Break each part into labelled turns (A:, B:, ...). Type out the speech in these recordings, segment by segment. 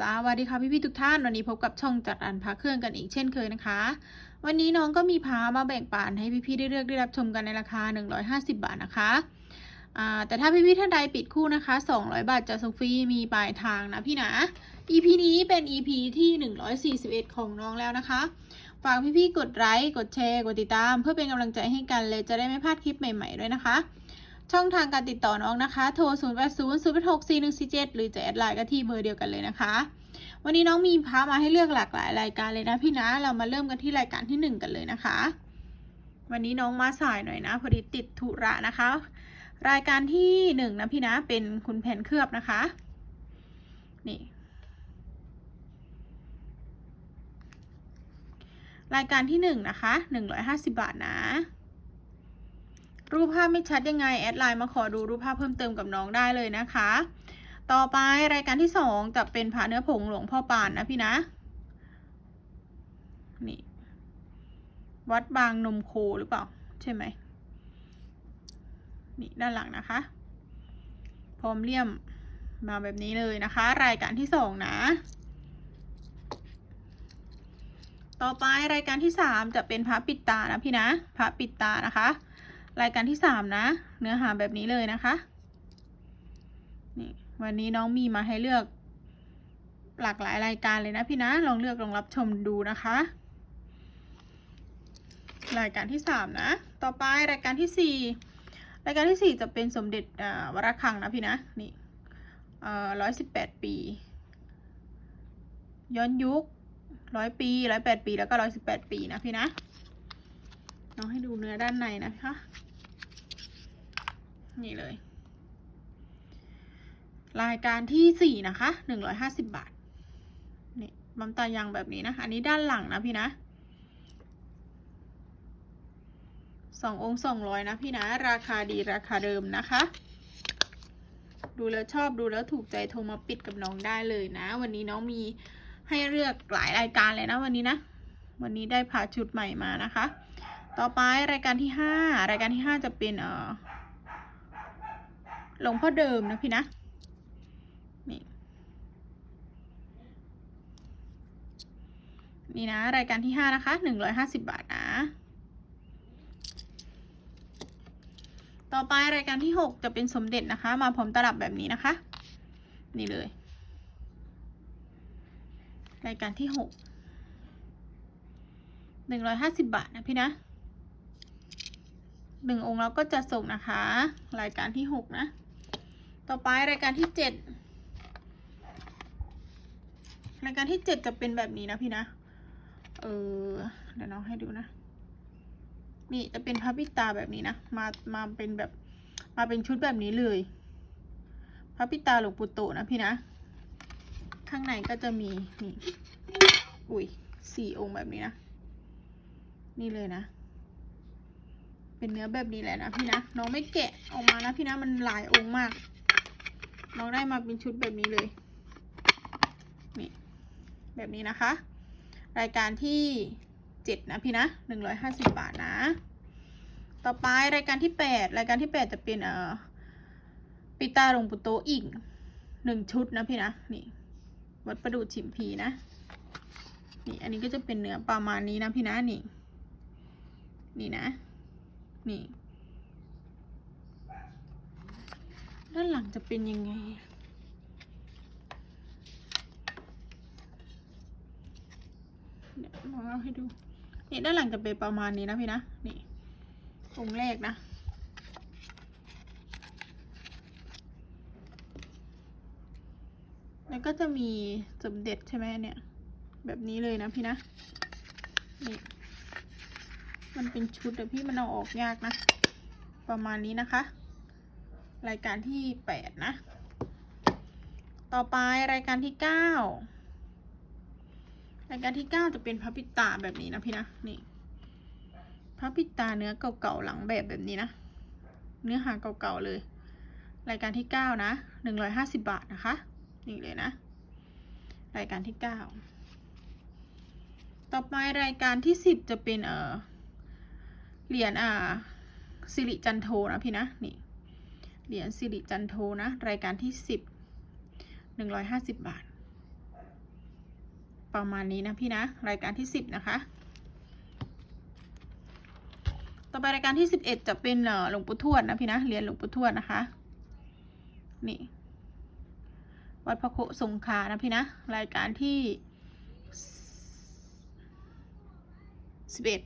A: สวัสดีค่ะพี่พี่ๆทุกท่านวันนี้พบกับช่องจัดอันพาเครื่องกันอีกเช่นเคยนะคะ วันนี้น้องก็มีพามาแบ่งปันให้พี่พี่ๆได้เลือกได้รับชมกันในราคา 150 บาทนะคะแต่ถ้าพี่พี่ๆท่านใดปิดคู่นะคะ 200 บาทจะส่งฟรีมีปลายทางนะพี่นะ EP นี้เป็น EP ที่ 141 ของน้องแล้วนะคะฝากพี่พี่ๆกดไลค์กดแชร์กดติดตาม เพื่อเป็นกำลังใจให้กันเลยจะได้ไม่พลาดคลิปใหม่ ๆด้วยนะคะ ช่องทางการติดต่อน้องนะคะ โทร 0 8 0 0 8 6 4 1 4 7 หรือจะแอดไลน์ก็ที่เบอร์เดียวกันเลยนะคะ วันนี้น้องมีพามาให้เลือกหลากหลายรายการเลยนะพี่นะ เรามาเริ่มกันที่รายการที่หนึ่งกันเลยนะคะ วันนี้น้องมาสายหน่อยนะพอดีติดธุระนะคะ รายการที่หนึ่งนะพี่นะเป็นคุณแผ่นเคลือบนะคะ นี่รายการที่หนึ่งนะคะหนึ่งร้อยห้าสิบาทนะ รูปภาพไม่ชัดยังไงแอดไลน์มาขอดูรูปภาพเพิ่มเติมกับน้องได้เลยนะคะ ต่อไปรายการที่สองจะเป็นผาเนื้อผงหลวงพ่อปานนะพี่นะ นี่ วัดบางนมโคหรือเปล่า ใช่ไหม นี่ด้านหลังนะคะ พร้อมเลี่ยมมาแบบนี้เลยนะคะ รายการที่สองนะ ต่อไปรายการที่สามจะเป็นพระปิดตานะพี่นะ พระปิดตานะคะ รายการที่สามนะ เนื้อหาแบบนี้เลยนะคะนี่วันนี้น้องมีมาให้เลือก หลากหลายรายการเลยนะพี่นะ ลองเลือกลองรับชมดูนะคะ รายการที่สามนะ ต่อไปรายการที่สี่รายการที่สี่จะเป็นสมเด็จอ่าวรคังนะพี่นะนี่เอ่อร้อยสิบแปดปี ย้อนยุคร้อยปีร้อยแปดปีแล้วก็ร้อยสิบแปดปีนะพี่นะน้องให้ดูเนื้อด้านในนะคะ นี่เลย รายการที่สี่นะคะหนึ่งร้อยห้าสิบบาท นี่บัมตายางแบบนี้นะ อันนี้ด้านหลังนะพี่นะสององค์สองร้อยนะพี่นะ ราคาดีราคาเดิมนะคะ ดูแล้วชอบดูแล้วถูกใจโทรมาปิดกับน้องได้เลยนะ วันนี้น้องมีให้เลือกหลายรายการเลยนะวันนี้นะ วันนี้ได้พาชุดใหม่มานะคะ ต่อไปรายการที่ห้ารายการที่ห้าจะเป็นเอ่อ ลวงพ่อเดิมนะพี่นะนี่นี่นะ รายการที่ห้านะคะหนึ่งร้อยห้าสิบบาทนะ ต่อไปรายการที่หกจะเป็นสมเด็จนะคะ มาพร้อมตลับแบบนี้นะคะ นี่เลย รายการที่หกหนึ่งร้อยห้าสิบบาทนะพี่นะหนึ่งองค์เราก็จะส่งนะคะ รายการที่หกนะ ต่อไปรายการที่เจ็ดรายการที่เจ็ดจะเป็นแบบนี้นะพี่นะ เออเดี๋ยวน้องให้ดูนะ นี่จะเป็นพระปิตาแบบนี้นะ มา มาเป็นแบบ มาเป็นชุดแบบนี้เลยพระปิตาหลวงปู่โตนะพี่นะ ข้างในก็จะมีนี่ อุ้ยสี่องค์แบบนี้นะ นี่เลยนะ เป็นเนื้อแบบนี้แหละนะพี่นะ น้องไม่แกะออกมานะพี่นะ มันหลายองค์มาก น้องได้มาเป็นชุดแบบนี้เลยนี่แบบนี้นะคะ รายการที่เจ็ดนะพี่นะหนึ่งร้อยห้าสิบบาทนะ ต่อไปรายการที่แปดรายการที่แปดจะเป็นเอ่อปิตาหลวงปู่โตอีกหนึ่งชุดนะพี่นะนี่วัดประดูชิมพีนะนี่อันนี้ก็จะเป็นเนื้อประมาณนี้นะพี่นะนี่ นี่นะ นี่ ด้านหลังจะเป็นยังไง เดี๋ยวลองเอาให้ดู นี่ด้านหลังจะเป็นประมาณนี้นะพี่นะ นี่องค์แรกนะ แล้วก็จะมีสมเด็จใช่ไหมเนี่ย แบบนี้เลยนะพี่นะ นี่ มันเป็นชุดแต่พี่มันเอาออกยากนะ ประมาณนี้นะคะ รายการที่แปดนะ ต่อไปรายการที่เก้ารายการที่เก้าจะเป็นพระปิตาแบบนี้นะพี่นะ นี่พระปิตาเนื้อเก่าๆหลังแบบแบบนี้นะ เนื้อหาเก่าๆเลย รายการที่เก้านะหนึ่งร้อยห้าสิบบาทนะคะ นี่เลยนะ รายการที่เก้าต่อไปรายการที่สิบจะเป็นเออเหรียญอ่าสิริจันโทนะพี่นะ นี่ เหรียญสิริจันโทนะ รายการที่สิบหนึ่งร้อยห้าสิบบาท ประมาณนี้นะพี่นะ รายการที่สิบนะคะ ต่อไปรายการที่สิบเอ็ดจะเป็นหลวงปู่ทวดนะพี่นะเหรียญหลวงปู่ทวดนะคะ นี่ วัดพระโคสงขานะพี่นะ รายการที่สิบเอ็ด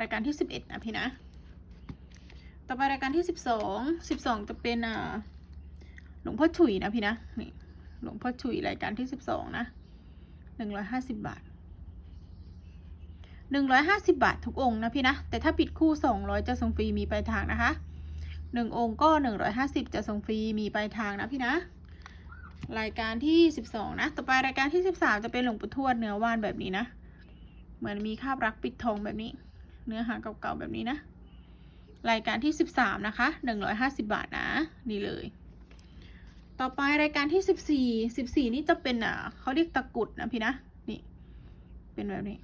A: รายการที่สิบเอ็ดนะพี่นะ ต่อไปรายการที่สิบสองสิบสองจะเป็นอ่าหลวงพ่อฉุยนะพี่นะนี่หลวงพ่อฉุยรายการที่สิบสองนะหนึ่งร้อยห้าสิบบาทหนึ่งร้อยห้าสิบบาททุกองค์นะพี่นะ แต่ถ้าปิดคู่สองร้อยจะส่งฟรีมีปลายทางนะคะหนึ่งองค์ก็หนึ่งร้อยห้าสิบจะส่งฟรีมีปลายทางนะพี่นะ รายการที่สิบสองนะ ต่อไปรายการที่สิบสามจะเป็นหลวงปู่ทวดเนื้อว่านแบบนี้นะ เหมือนมีคาบรักปิดทองแบบนี้ เนื้อหาเก่าๆแบบนี้นะ รายการที่สิบสามนะคะหนึ่งร้อยห้าสิบาทนะ นี่เลย ต่อไปรายการที่สิบสี่สิบสี่นี่จะเป็นอะเขาเรียกตะกรุดนะพี่นะ นี่ เป็นแบบนี้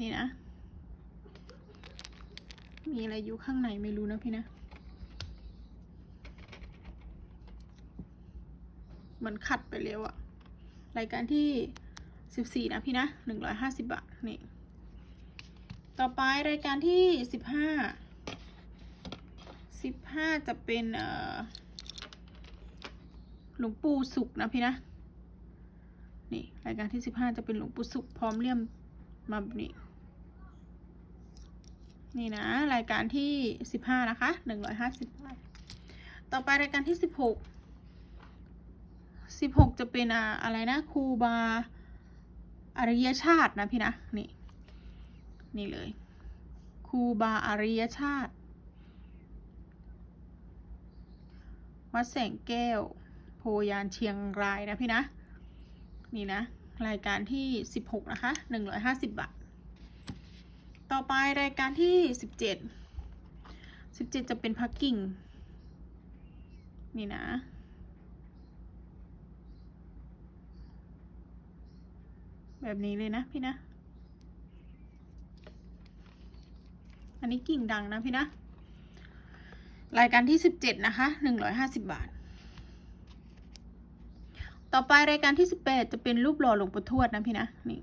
A: นี่นะ มีอะไรอยู่ข้างในไม่รู้นะพี่นะมันขัดไปแล้วอะรายการที่ สิบสี่นะพี่นะหนึ่งร้อยห้าสิบบาทนี่ต่อไปรายการที่สิบห้าสิบห้าจะเป็นเอ่อหลวงปู่สุขนะพี่นะนี่รายการที่สิบห้าจะเป็นหลวงปู่สุขพร้อมเลี่ยมมาแบบนี้นี่นะรายการที่สิบห้านะคะหนึ่งร้อยห้าสิบบาทต่อไปรายการที่สิบหกสิบหกจะเป็นอะอะไรนะครูบา อริยชาตินะพี่นะนี่นี่เลยครูบาอริยชาติ วัดแสงแก้ว โพยานเชียงรายนะพี่นะ นี่นะ รายการที่สิบหกนะคะหนึ่งร้อยห้าสิบบาท ต่อไปรายการที่สิบเจ็ดสิบเจ็ดจะเป็นพักกิ่ง นี่นะ แบบนี้เลยนะพี่นะ อันนี้กิ่งดังนะพี่นะ รายการที่สิบเจ็ดนะคะหนึ่งร้อยห้าสิบบาท ต่อไปรายการที่สิบแปดจะเป็นรูปหล่อหลวงปู่ทวดนะพี่นะนี่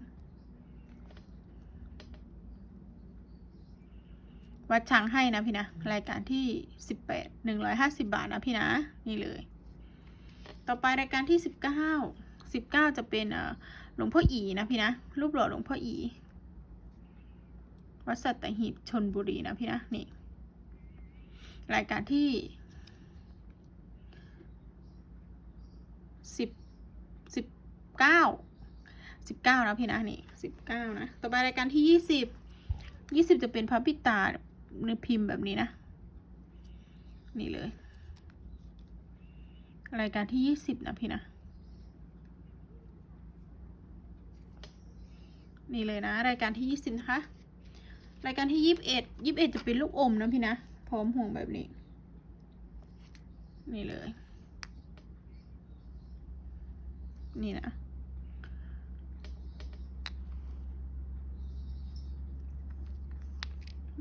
A: วัดช้างให้นะพี่นะ รายการที่สิบแปดหนึ่งร้อยห้าสิบาทนะพี่นะ นี่เลย ต่อไปรายการที่สิบเก้าสิบเก้าจะเป็นเอ่อ หลวงพ่ออีนะพี่นะรูปหล่อหลวงพ่ออีวัดสัตหีบชนบุรีนะพี่นะนี่รายการที่สิบสิบเก้าสิบเก้านะพี่นะนี่สิบเก้านะต่อไปรายการที่ยี่สิบยี่สิบจะเป็นพระปิตาเนื้อพิมพ์แบบนี้นะ นี่เลย รายการที่ยี่สิบนะพี่นะ นี่เลยนะ รายการที่ยี่สิบนะคะ รายการที่ยี่สิบเอ็ดยี่สิบเอ็ดจะเป็นลูกอมนะพี่นะ พร้อมห่วงแบบนี้ นี่เลย นี่นะ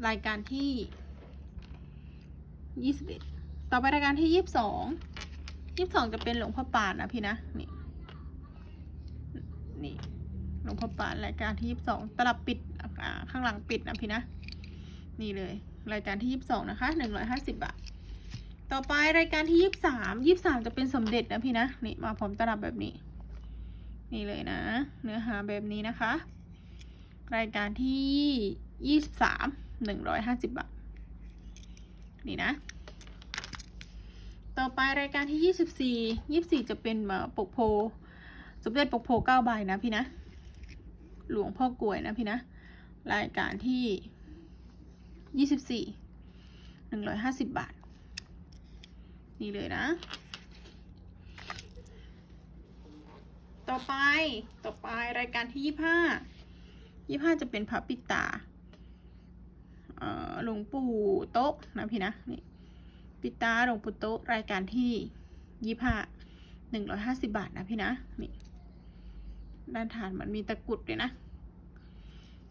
A: รายการที่ยี่สิบเอ็ดต่อไปรายการที่ยี่สิบสองยี่สิบสองจะเป็นหลวงพ่อปานนะพี่นะ นี่นี่ หลวงพ่อปานรายการที่ยี่สิบสองตลับปิดข้างหลังปิดนะพี่นะ นี่เลย รายการที่ยี่สิบสองนะคะหนึ่งร้อยห้าสิบบาท ต่อไปรายการที่ยี่สิบสามยี่สิบสามจะเป็นสมเด็จนะพี่นะนี่มาพร้อมตลับแบบนี้ นี่เลยนะ เนื้อหาแบบนี้นะคะ รายการที่ยี่สิบสามหนึ่งร้อยห้าสิบบาท นี่นะต่อไปรายการที่ยี่สิบสี่ยี่สิบสี่จะเป็นปกโพ สมเด็จปกโพเก้าใบนะพี่นะ หลวงพ่อกลวยนะพี่นะ รายการที่ยี่สิบสี่หนึ่งร้อยห้าสิบบาท นี่เลยนะ ต่อไปต่อไปรายการที่ยี่ห้ายี่ห้าจะเป็นพระปิตาหลวงปู่โต๊ะนะพี่นะนี่ปิตาหลวงปู่โต๊ะรายการที่ยี่ห้าหนึ่งร้อยห้าสิบาทนะพี่นะนี่ ด้านฐานมันมีตะกุดเลยนะ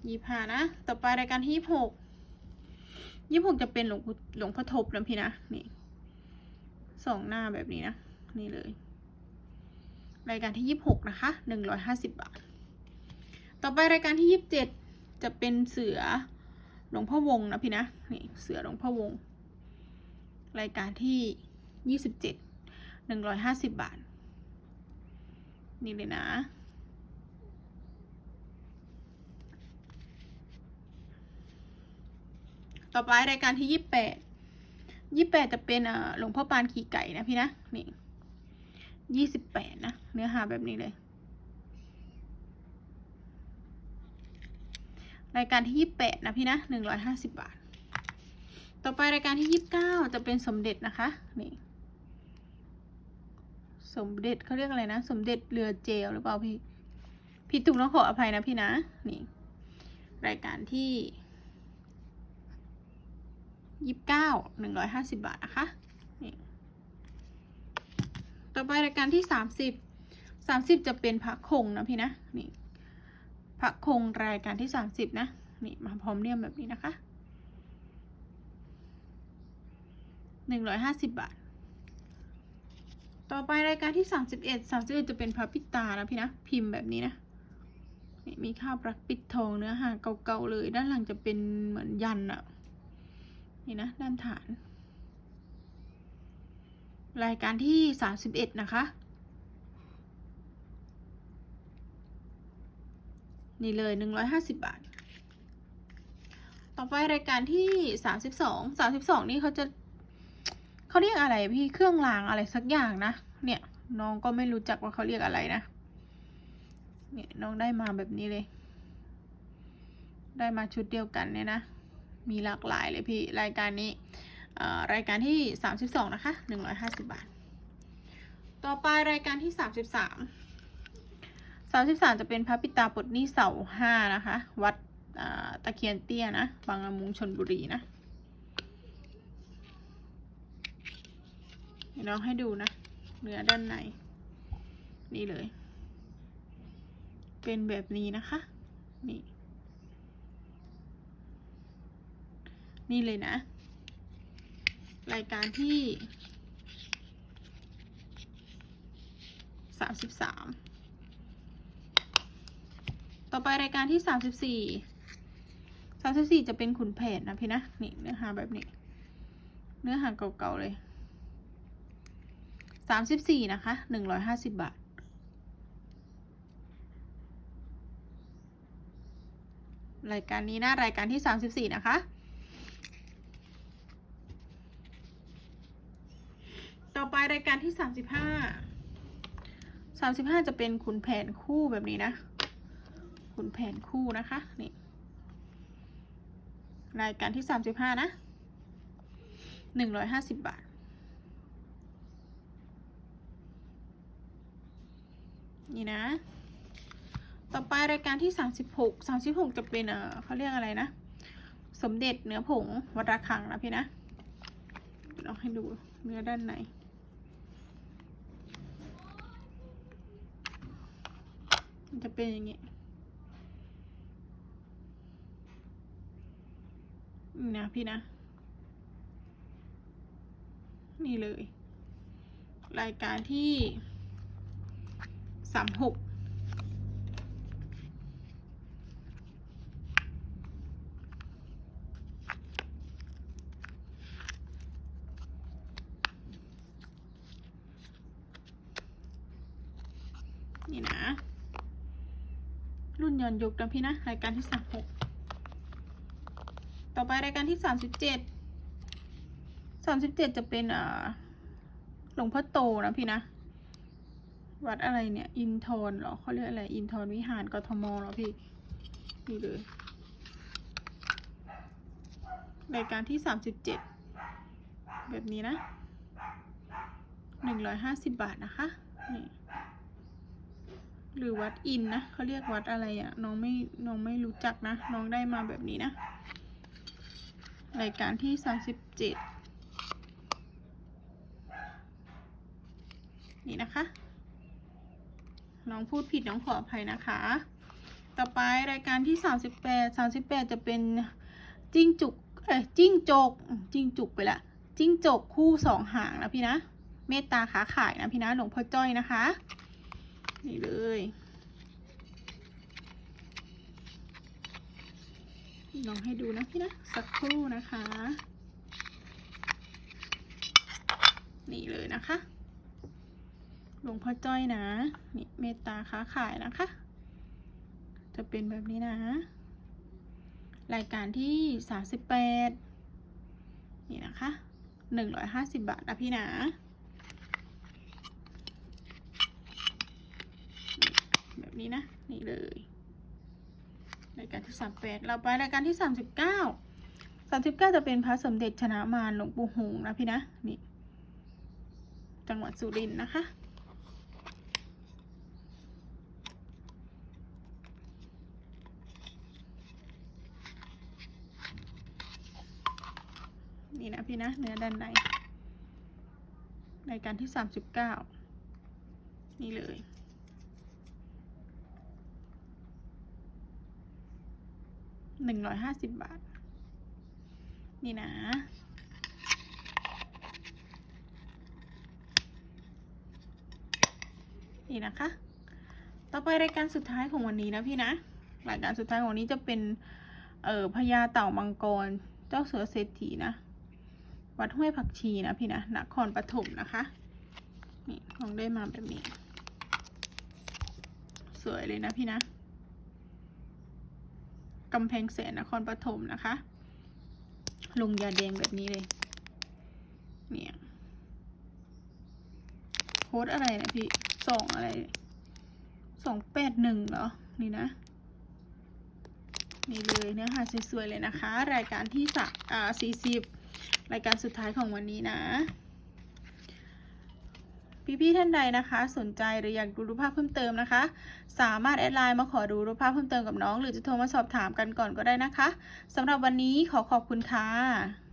A: ยี่ห้านะ ต่อไปรายการที่ยี่หกยี่หกจะเป็นหลวงหลวงพ่อทบนะพี่นะ นี่สองหน้าแบบนี้นะ นี่เลย รายการที่ยี่สิบหกนะคะหนึ่งร้อยห้าสิบบาท ต่อไปรายการที่ยี่สิบเจ็ดจะเป็นเสือหลวงพ่อวงนะพี่นะ นี่เสือหลวงพ่อวง รายการที่ยี่สิบเจ็ดหนึ่งร้อยห้าสิบบาท นี่เลยนะ ต่อไปรายการที่ยี่สิบแปดยี่สิบแปดจะเป็นอ่อหลวงพ่อปานขี่ไก่นะพี่นะนี่ยี่สิบแปดนะ เนื้อหาแบบนี้เลย รายการที่ยี่สิบแปดนะพี่นะหนึ่งร้อยห้าสิบบาท ต่อไปรายการที่ยี่สิบเก้าจะเป็นสมเด็จนะคะนี่สมเด็จเขาเรียกอะไรนะ สมเด็จเรือเจลหรือเปล่าพี่ผิดถูกต้องขออภัยนะพี่นะ นี่ รายการที่ ยี่สิบเก้าหนึ่งร้อยห้าสิบาทนะคะนี่ต่อไปรายการที่สามสิบสามสิบจะเป็นพระคงนะพี่นะนี่พระคงรายการที่สามสิบนะนี่มาพร้อมเลี่ยมแบบนี้นะคะหนึ่งร้อยห้าสิบบาท ต่อไปรายการที่สามสิบเอ็ดสามสิบเอ็ดจะเป็นพระปิตานะพี่นะพิมพ์แบบนี้นะนี่มีข้าวปลักปิดทองเนื้อหาเก่าๆเลย ด้านหลังจะเป็นเหมือนยันอะ นี่นะด้านฐาน รายการที่สามสิบเอ็ดนะคะ นี่เลยหนึ่งร้อยห้าสิบบาท ต่อไปรายการที่สามสิบสองสามสิบสองนี่เขาจะเขาเรียกอะไรพี่เครื่องรางอะไรสักอย่างนะ เนี่ยน้องก็ไม่รู้จักว่าเขาเรียกอะไรนะ เนี่ยน้องได้มาแบบนี้เลย ได้มาชุดเดียวกันเนี่ยนะ มีหลากหลายเลยพี่รายการนี้รายการที่สามสิบสองนะคะหนึ่งร้อยห้าสิบบาท ต่อไปรายการที่สามสิบสามสามสิบสามจะเป็นพระปิตาปดนี้เสาห้านะคะ วัดตะเคียนเตี้ยนะ บางละมุงชนบุรีนะน้องให้ดูนะ เนื้อด้านใน นี่เลย เป็นแบบนี้นะคะ นี่ นี่เลยนะ รายการที่สามสิบสามต่อไปรายการที่สามสิบสี่สามสิบสี่จะเป็นขุนแผนนะพี่นะ นี่เนื้อหาแบบนี้ เนื้อหาเก่าๆเลยสามสิบสี่นะคะหนึ่งร้อยห้าสิบบาทรายการนี้นะรายการที่สามสิบสี่นะคะ ต่อไปรายการที่สามสิบห้าสามสิบห้าจะเป็นขุนแผนคู่แบบนี้นะ ขุนแผนคู่นะคะนี่รายการที่สามสิบห้านะหนึ่งร้อยห้าสิบบาท นี่นะ ต่อไปรายการที่สามสิบหกสามสิบหกจะเป็นเออเขาเรียกอะไรนะ สมเด็จเนื้อผงวัดระฆังนะพี่นะลองให้ดูเนื้อด้านใน มันจะเป็นอย่างนี้นี่นะพี่นะ นี่เลย รายการที่สามหกนี่นะ ย้อนยุคนะพี่นะรายการที่สามหกต่อไปรายการที่สามสิบเจ็ดสามสิบเจ็ดจะเป็นอ่าหลวงพ่อโตนะพี่นะ วัดอะไรเนี่ย อินทรเหรอเขาเรียกอะไร อินทรวิหารกทมเหรอพี่นี่เลยรายการที่สามสิบเจ็ดแบบนี้นะหนึ่งร้อยห้าสิบบาทนะคะนี่ หรือวัดอินนะเขาเรียกวัดอะไรอะ่ะน้องไม่น้องไม่รู้จักนะ น้องได้มาแบบนี้นะ รายการที่สามสิบเจ็ดนี่นะคะ น้องพูดผิดน้องขออภัยนะคะ ต่อไปรายการที่สามสิบแปดสามสิบแปดจะเป็นจิ้งจุกเอ้ยจิ้งจกจิ้งจุกไปละจิ้งจกคู่สองหางนะพี่นะ เมตตาขาขายนะพี่นะหลวงพ่อจ้อยนะคะ นี่เลยลองให้ดูนะพี่นะ สักครู่นะคะ นี่เลยนะคะหลวงพ่อจ้อยนะ นี่เมตตาค้าขายนะคะ จะเป็นแบบนี้นะ รายการที่สาสิบแปดนี่นะคะหนึ่งร้อยห้าสิบบาทนะพี่นะ แบบนี้นะ นี่เลยรายการที่สามแปดเราไปรายการที่สามสิบเก้าสามสิบเก้าจะเป็นพระสมเด็จชนะมารหลวงปู่หงนะพี่นะนี่ จังหวัดสุรินทร์นะคะนี่นะพี่นะเนื้อด้านในรายการที่สามสิบเก้านี่เลย หนึ่งร้อยห้าสิบบาท นี่นะ นี่นะคะ ต่อไปรายการสุดท้ายของวันนี้นะพี่นะ รายการสุดท้ายของวันนี้จะเป็น เอ่อพญาเต่ามังกร เจ้าเสือเศรษฐีนะ วัดห้วยผักชีนะพี่นะ นครปฐมนะคะ นี่ลองได้มาแบบนี้ สวยเลยนะพี่นะ กำแพงแสนนครปฐมนะคะ ลงยาแดงแบบนี้เลย เนี่ยโค้ดอะไรนะพี่สองอะไรสองแปดหนึ่งเหรอ นี่นะ นี่เลยเนื้อหาสวยๆเลยนะคะ รายการที่สักอ่าสี่สิบรายการสุดท้ายของวันนี้นะ พี่ๆท่านใดนะคะ สนใจหรืออยากดูรูปภาพเพิ่มเติมนะคะ สามารถแอดไลน์มาขอดูรูปภาพเพิ่มเติมกับน้อง หรือจะโทรมาสอบถามกันก่อนก็ได้นะคะสำหรับวันนี้ขอขอบคุณค่ะ